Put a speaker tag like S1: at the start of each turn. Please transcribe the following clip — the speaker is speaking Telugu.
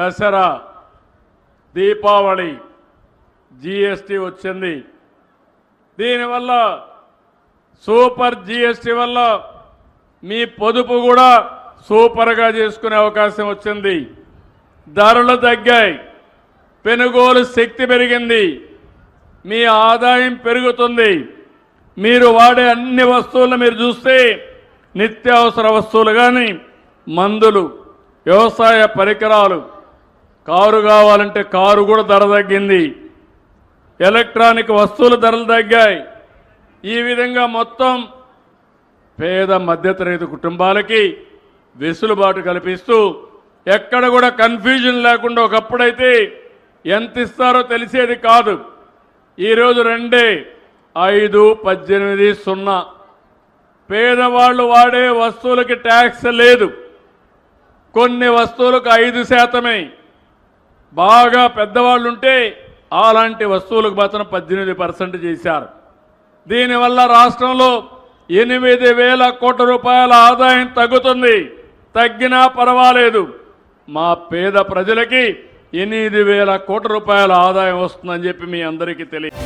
S1: దసరా దీపావళి జిఎస్టి వచ్చింది. దీనివల్ల సూపర్ జిఎస్టి వల్ల మీ పొదుపు కూడా సూపర్గా చేసుకునే అవకాశం వచ్చింది. ధరలు తగ్గాయి. పెనుగోలు శక్తి పెరిగింది. మీ ఆదాయం పెరుగుతుంది. మీరు వాడే అన్ని వస్తువులను మీరు చూస్తే నిత్యావసర వస్తువులు కానీ మందులు వ్యవసాయ పరికరాలు కారు కావాలంటే కారు కూడా ధర తగ్గింది. ఎలక్ట్రానిక్ వస్తువుల ధరలు తగ్గాయి. ఈ విధంగా మొత్తం పేద మధ్యతరగతి కుటుంబాలకి వెసులుబాటు కల్పిస్తూ ఎక్కడ కూడా కన్ఫ్యూజన్ లేకుండా ఒకప్పుడైతే ఎంత ఇస్తారో తెలిసేది కాదు. ఈరోజు రెండే ఐదు పద్దెనిమిది సున్నా. పేదవాళ్ళు వాడే వస్తువులకి ట్యాక్స్ లేదు. కొన్ని వస్తువులకు ఐదు శాతమే. బాగా పెద్దవాళ్ళు ఉంటే అలాంటి వస్తువులకు మాత్రం పద్దెనిమిది పర్సెంట్ చేశారు. దీనివల్ల రాష్ట్రంలో ఎనిమిది వేల కోట్ల రూపాయల ఆదాయం తగ్గుతుంది. తగ్గినా పర్వాలేదు. మా పేద ప్రజలకి ఎనిమిది వేల కోట్ల రూపాయల ఆదాయం వస్తుందని చెప్పి మీ అందరికీ తెలియదు